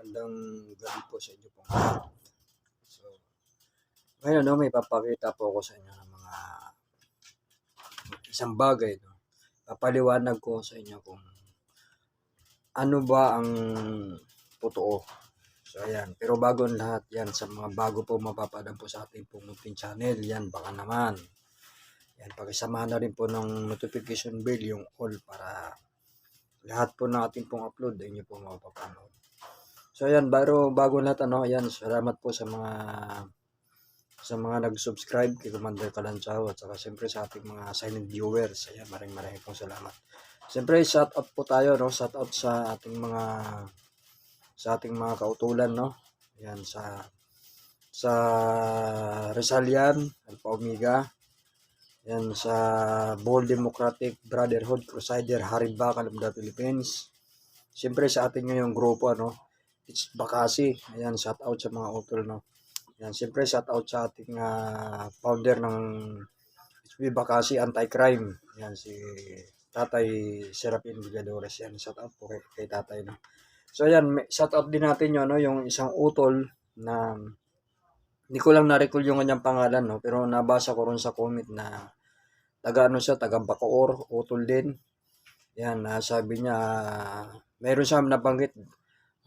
Magandang gabi po sa inyo po. So, ngayon no, may papakita po ako sa inyo ng mga isang bagay. No? Papaliwanag ko sa inyo kung ano ba ang totoo. So, ayan. Pero bago ang lahat yan, sa mga bago po mapapadang po sa ating pong munting channel, yan, baka naman. Yan, pakisamahan na rin po ng notification bell yung all para lahat po ng ating pong upload inyo po mapapanood. So ayan, bago, bago lahat ano, ayan, salamat po sa mga sa mga nag-subscribe kay Commander Kalanchaw at saka siyempre sa ating mga silent viewers. Ayan, maraming maraming pong salamat. Siyempre, shout out po tayo, no? Shout out sa ating mga sa ating mga kautulan, no? Ayan, sa sa Rizalian, Alpha Omega, yan sa Bold Democratic Brotherhood Crusader Hariba, Kalabda, Philippines. Siyempre sa ating ngayong grupo, ano, it's Bakasi. Ayan, shout out sa mga utol, no. Yan, siyempre shout out sa ating ah, founder ng HB Bakasi Anti-Crime. Yan, si Tatay Serapin Villadores. Yan, shout out po kay, kay Tatay, no. So, ayan, shout out din natin yun, no, yung isang utol na hindi ko lang na-recall yung kanyang pangalan, no? Pero nabasa ko ron sa comment na taga ano siya, taga Bacoor, utol din. Yan, ah, sabi niya, ah, meron siya nabanggit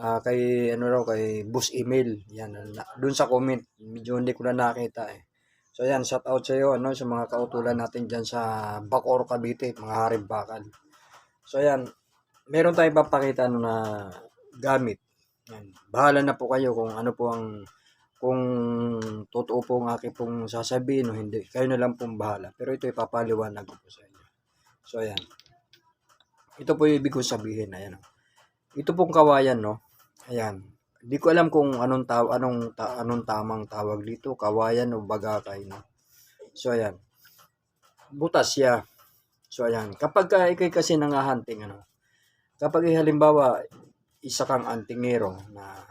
ah, kay, ano raw, kay Boss Email. Yan, na, dun sa comment, medyo hindi ko na nakita eh. So yan, shout out sa iyo, ano, sa mga kautulan natin dyan sa Bacoor, Cavite, mga harib bakal. So yan, meron tayong papakita ano, na gamit. Yan. Bahala na po kayo kung ano po ang kung totoo po ang aking pong sasabihin o hindi. Kayo na lang pong bahala. Pero ito ipapaliwanag ko po sa inyo. So, ayan. Ito po yung ibig ko sabihin. Ayan. Ito pong kawayan, no? Ayan. Hindi ko alam kung anong, taw anong, ta anong tamang tawag dito. Kawayan o bagakay, no? So, ayan. Butas siya. So, ayan. Kapag ka, ikay kasi nangahunting, ano? Kapag halimbawa, isa kang antingero na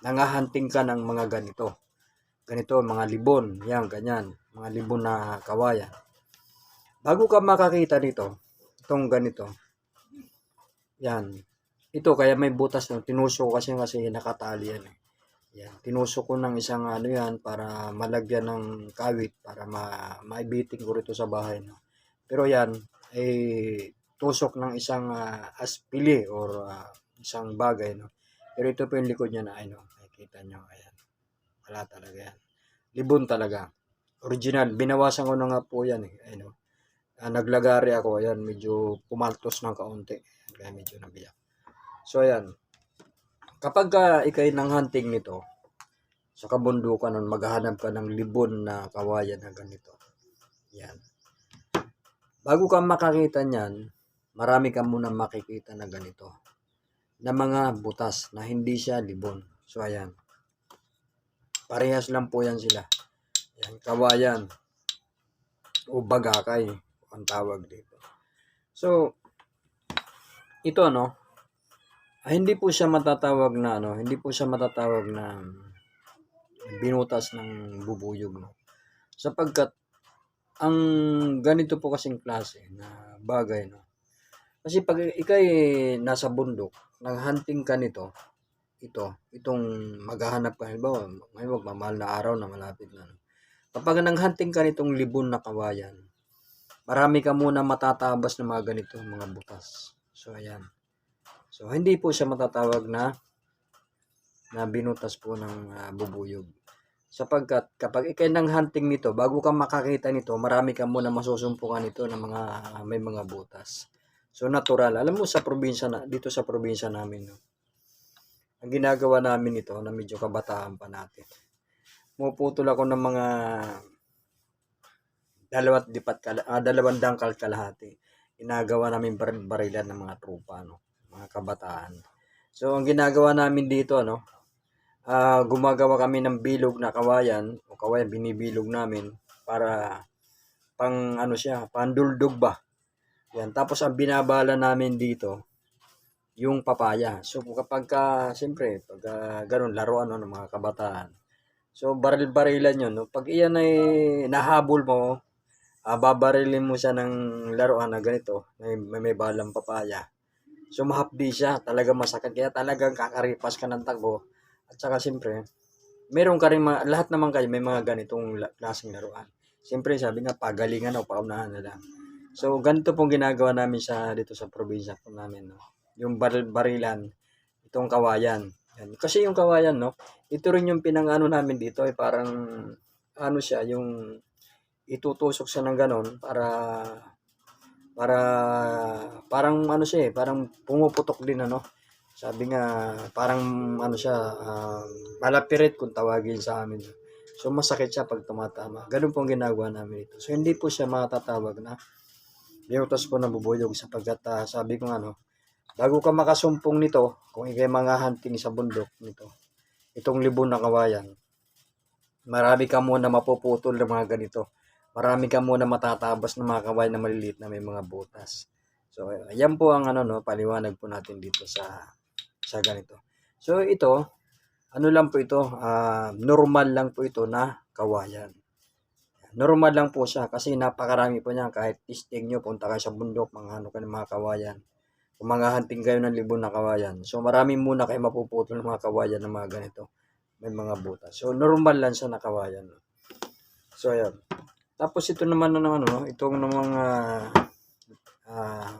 nangahanting ka ng mga ganito. Ganito, mga libon. Yan, ganyan. Mga libon na kawayan. Bago ka makakita nito, itong ganito. Yan. Ito, kaya may butas no. Tinusok kasi kasi nakatali yan. Eh. Yan. Tinusok ko ng isang ano yan para malagyan ng kawit para ma maibiting ko rito sa bahay. No. Pero yan, eh, tusok ng isang ah, aspili or ah, isang bagay. No. Pero ito po yung likod niya na ano, nakikita nyo, ayan. Wala talaga yan. Libon talaga. Original. Binawasan ko na nga po yan eh. Ayun, oh. Ah, naglagari ako, ayan, medyo pumaltos ng kaunti. Kaya medyo nabiyak. So, ayan. Kapag ka ikay ng hunting nito, sa kabundukan nun, maghahanap ka ng libon na kawayan na ganito. Yan. Bago ka makakita niyan, marami ka muna makikita na ganito na mga butas na hindi siya libon. So, ayan. Parehas lang po yan sila. Yan, kawayan. O bagakay. Ang tawag dito. So, ito no, ay, hindi po siya matatawag na ano, hindi po siya matatawag na binutas ng bubuyog no. Sapagkat ang ganito po kasing klase na bagay no. Kasi pag ikay nasa bundok, naghunting ka nito, ito, itong maghahanap ka, halimbawa, may magmamahal na araw na malapit na. No? Kapag naghunting ka nitong libon na kawayan, marami ka muna matatabas ng mga ganito, mga butas. So, ayan. So, hindi po siya matatawag na na binutas po ng ah, bubuyog. Sapagkat kapag ikay nang hunting nito, bago ka makakita nito, marami ka muna masusumpukan nito ng mga may mga butas. So natural. Alam mo sa probinsya na dito sa probinsya namin no. Ang ginagawa namin ito na medyo kabataan pa natin. Pumuputol ako ng mga dalawat dipat kala, ah, dalawang dangkal kalahati. Ginagawa namin bar- barilan ng mga trupa no, mga kabataan. So ang ginagawa namin dito no, ah gumagawa kami ng bilog na kawayan o kawayan binibilog namin para pang ano siya, panduldog ba. Yan. Tapos ang binabala namin dito, yung papaya. So kapag ka, siyempre, pag ah, ganun, laruan no, ng mga kabataan. So baril-barilan yun. No? Pag iyan ay nahabol mo, ah, babarilin mo siya ng laruan na ganito, may, may balang papaya. So mahapdi siya, talagang masakit. Kaya talagang kakaripas ka ng tago. At saka siyempre, meron ka rin mga, lahat naman kayo may mga ganitong la- klaseng laruan. Siyempre sabi nga, pagalingan o paunahan na lang. So ganito pong ginagawa namin sa dito sa probinsya po namin. No? Yung bar- barilan, itong kawayan. Yan. Kasi yung kawayan, no, ito rin yung pinangano namin dito, ay parang, ano siya, yung itutusok siya ng ganon para para parang ano siya eh, parang pumuputok din ano. Sabi nga parang ano siya, um, malapirit kung tawagin sa amin. So masakit siya pag tumatama. Ganun pong ginagawa namin ito. So hindi po siya matatawag na biyotas po na bubuyog sapagkat ah, sabi ko ano, bago ka makasumpong nito, kung ikay mga hunting sa bundok nito, itong libon na kawayan, marami ka muna mapuputol ng mga ganito marami ka muna matatabas ng mga kawayan na maliliit na may mga butas. So, yan po ang ano no, paliwanag po natin dito sa sa ganito. So, ito, ano lang po ito, ah, normal lang po ito na kawayan. Normal lang po siya kasi napakarami po niyan kahit tistig nyo, punta kayo sa bundok, mga ano kayo ng mga kawayan. Kung mga hunting kayo ng libon na kawayan. So, marami muna kayo mapuputol ng mga kawayan ng mga ganito. May mga butas. So, normal lang siya na kawayan. So, ayan. Tapos ito naman na ano, no, itong ng mga ah,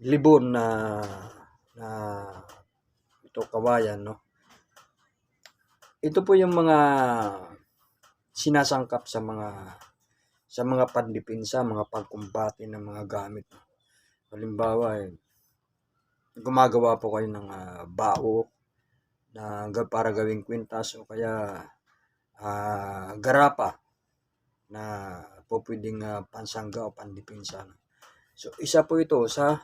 libon na na ito kawayan, no. Ito po yung mga sinasangkap sa mga sa mga pandipinsa, mga pagkumbati ng mga gamit. Halimbawa, eh, gumagawa po kayo ng ah, bao na para gawing kwintas o kaya ah, garapa na po pwedeng ah, pansangga o pandipinsa. no. So, isa po ito sa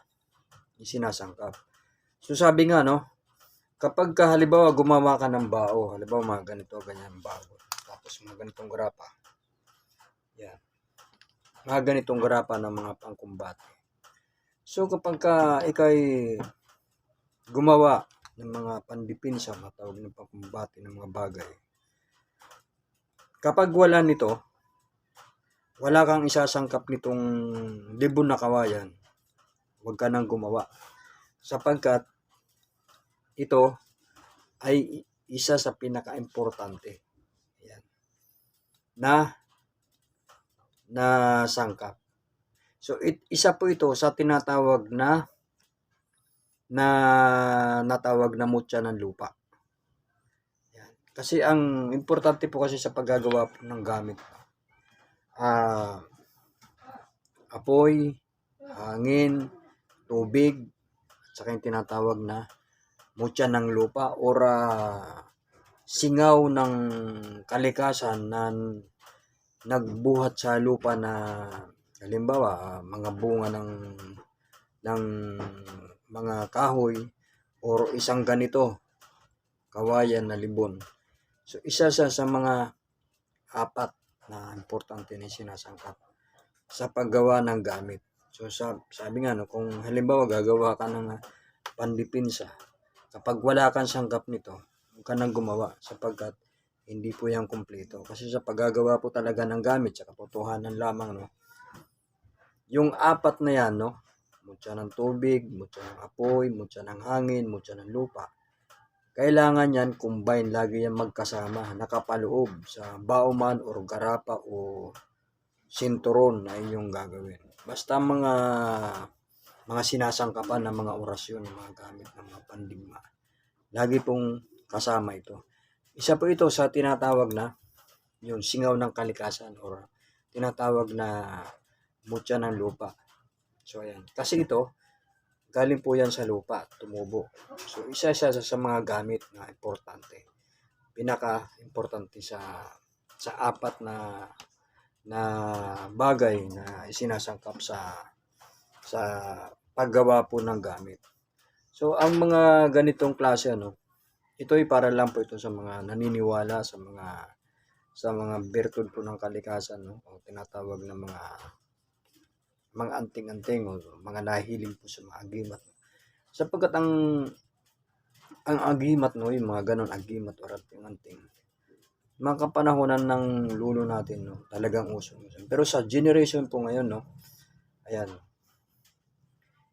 sinasangkap. So, sabi nga, no, kapag ka, halimbawa gumawa ka ng bao, halimbawa mga ganito, ganyan bao, tapos mga ganitong grapa, yan, mga ganitong grapa ng mga pangkumbate. So, kapag ka ikay gumawa ng mga pandipinsa, matawag ng pangkumbate ng mga bagay, kapag wala nito, wala kang isasangkap nitong libon na kawayan, huwag ka nang gumawa. Sapagkat ito ay isa sa pinaka-importante. Na na sangkap. So it, isa po ito sa tinatawag na na natawag na mutya ng lupa. Ayan. Kasi ang importante po kasi sa paggagawa ng gamit ah apoy, hangin, tubig, at saka yung tinatawag na mutya ng lupa or ah, singaw ng kalikasan na nagbuhat sa lupa na halimbawa mga bunga ng ng mga kahoy or isang ganito kawayan na libon. So isa sa sa mga apat na importante na sinasangkap sa paggawa ng gamit. So sa, sabi nga no, kung halimbawa gagawa ka ng ah, pandipinsa, kapag wala kang sangkap nito, huwag ka nang gumawa sapagkat hindi po yan kumpleto. Kasi sa paggagawa po talaga ng gamit sa katotohanan lamang, no, yung apat na yan, no, mutya ng tubig, mutya ng apoy, mutya ng hangin, mutya ng lupa, kailangan yan combine, lagi yan magkasama, nakapaloob sa bauman or garapa o sinturon na inyong gagawin. Basta mga mga sinasangkapan ng mga orasyon, ng mga gamit ng mga pandigma. Lagi pong kasama ito. Isa po ito sa tinatawag na yung singaw ng kalikasan or tinatawag na mutya ng lupa. So ayan. Kasi ito, galing po yan sa lupa, tumubo. So isa siya sa, mga gamit na importante. Pinaka-importante sa sa apat na na bagay na isinasangkap sa sa paggawa po ng gamit. So ang mga ganitong klase ano, ito ay para lang po ito sa mga naniniwala sa mga sa mga bertud po ng kalikasan no, o tinatawag na mga mga anting-anting o mga nahihiling po sa mga agimat. Sapagkat ang ang agimat no, yung mga ganon agimat o anting-anting, mga kapanahonan ng lulo natin no, talagang uso. Pero sa generation po ngayon no, ayan,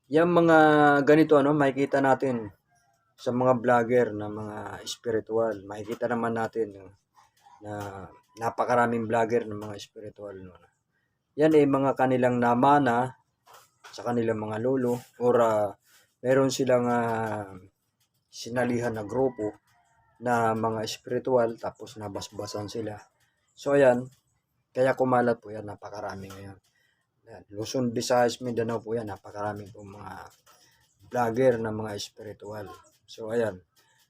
yung mga ganito ano, makikita natin sa mga vlogger na mga spiritual. Makikita naman natin no, na napakaraming vlogger ng mga spiritual. No. Yan ay mga kanilang namana sa kanilang mga lolo or ah, meron silang ah, sinalihan na grupo na mga spiritual tapos nabasbasan sila. So ayan, kaya kumalat po yan, napakarami ngayon. Luzon, Visayas, Mindanao po yan, napakarami po mga vlogger na mga spiritual. So ayan.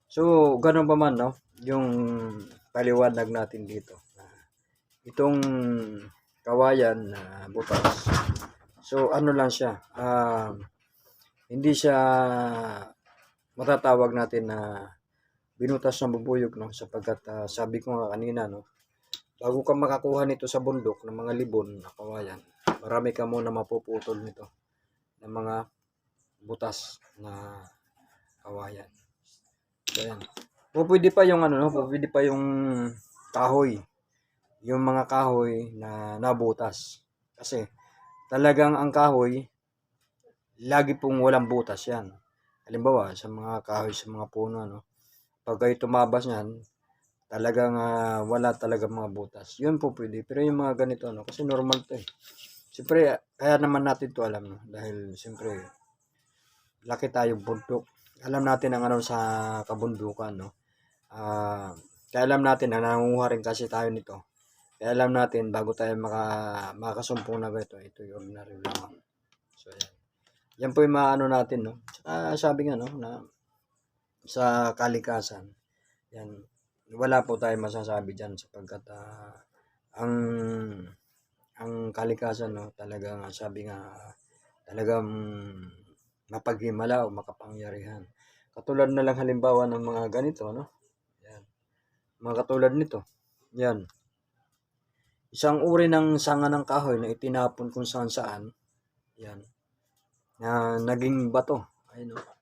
So ganun pa man no, yung paliwanag natin dito. Ah, Itong kawayan na butas. So ano lang siya, ah, hindi siya matatawag natin na binutas ng bubuyog no? Sapagkat ah, sabi ko nga kanina no? Bago ka makakuha nito sa bundok ng mga libon na kawayan marami ka muna mapuputol nito ng mga butas na kawayan. So yan po pwede pa yung ano no? Pwede pa yung kahoy yung mga kahoy na nabutas kasi talagang ang kahoy lagi pong walang butas yan halimbawa sa mga kahoy sa mga puno no pag kayo tumabas niyan, talagang ah, wala talaga mga butas. Yun po pwede. Pero yung mga ganito, no, kasi normal to eh. Siyempre, kaya naman natin to alam, no? Dahil, siyempre, laki tayong bundok. Alam natin ang ano sa kabundukan, no? Ah, kaya alam natin na nangunguha rin kasi tayo nito. Kaya alam natin, bago tayo maka, makasumpong na ito, ito yung ordinary lamang. So, yan. Yan po yung maano natin, no? Saka sabi nga, no, na sa kalikasan. Yan. Wala po tayong masasabi diyan sapagkat ah, ang ang kalikasan no, talagang sabi nga talagang mapaghimala o makapangyarihan. Katulad na lang halimbawa ng mga ganito, no? Yan. Mga katulad nito. Yan. Isang uri ng sanga ng kahoy na itinapon kung saan saan. Yan. Na naging bato. Ayun, no?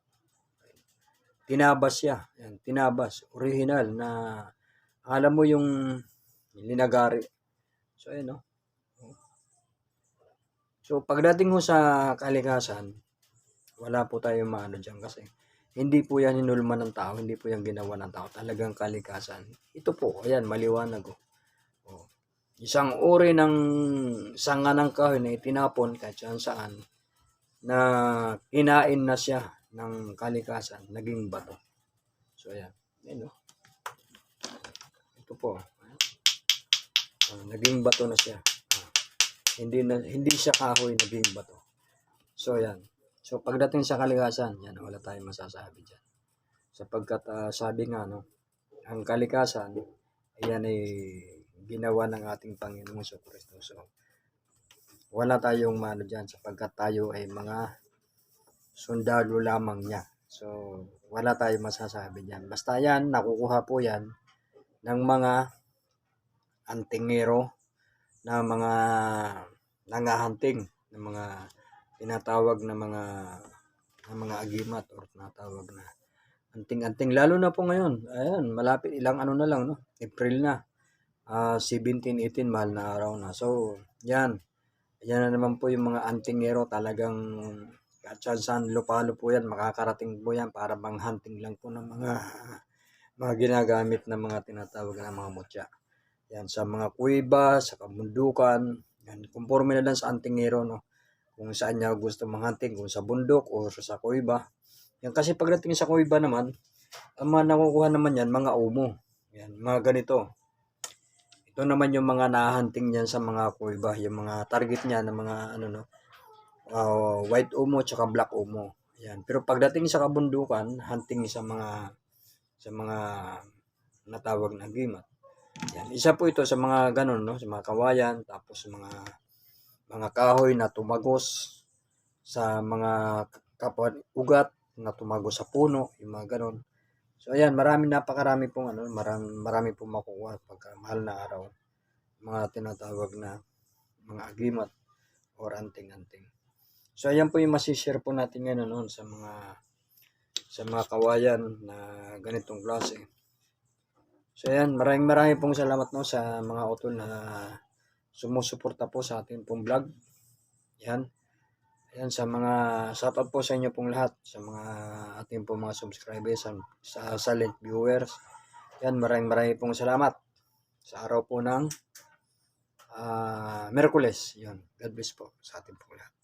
tinabas siya. Yan, tinabas. Original na alam mo yung linagari. So, ayun, no? So, pagdating ho sa kalikasan, wala po tayong maano dyan kasi hindi po yan hinulma ng tao, hindi po yan ginawa ng tao. Talagang kalikasan. Ito po, ayan, maliwanag oh. Oh. Isang uri ng sanga ng kahoy na itinapon kahit saan saan na kinain na siya ng kalikasan, naging bato. So, ayan. Ayan, no? Ito po. Ah, naging bato na siya. Ah, hindi na hindi siya kahoy, naging bato. So, ayan. So, pagdating sa kalikasan, yan, wala tayong masasabi dyan. Sapagkat ah, sabi nga, no, ang kalikasan, ayan ay ginawa ng ating Panginoong sa Kristo. So, wala tayong mano dyan sapagkat tayo ay mga sundalo lamang niya. So, wala tayong masasabi dyan. Basta yan, nakukuha po yan ng mga antingero na mga nangahunting ng mga tinatawag na mga na mga agimat or tinatawag na anting-anting lalo na po ngayon ayan malapit ilang ano na lang no April na Ah, 17 18 mahal na araw na. So yan. Yan na naman po yung mga antingero. Talagang saan lupalo po yan. Makakarating po yan para bang hunting lang po ng mga mga ginagamit ng mga tinatawag na mga mutya. Yan sa mga kuweba sa kabundukan. Yan conforme na lang sa antingero no? Kung saan niya gusto manghunting kung sa bundok o sa kuweba. Yan kasi pagdating sa kuweba naman ang mga nakukuha naman yan mga umo. Yan mga ganito ito naman yung mga nahunting niyan sa mga kuweba, yung mga target niya ng mga ano no, ah, white umo tsaka black umo. Yan. Pero pagdating sa kabundukan, hunting sa mga sa mga natawag na gimat. Yan. Isa po ito sa mga ganun no, sa mga kawayan, tapos mga mga kahoy na tumagos sa mga kapwa ugat na tumagos sa puno, yung mga ganun. So ayan, marami napakarami pong ano, marami, marami pong makukuha pagka mahal na araw. Mga tinatawag na mga agimat or anting-anting. So ayan po yung masishare po natin ngayon noon sa mga sa mga kawayan na ganitong klase. So ayan, maraming maraming pong salamat no sa mga utol na sumusuporta po sa ating pong vlog. Yan. Yan sa mga shoutout po sa inyo pong lahat sa mga ating po mga subscribers sa, sa silent viewers. Yan maraming maraming pong salamat sa araw po ng ah Merkules. Yun. God bless po sa ating po lahat.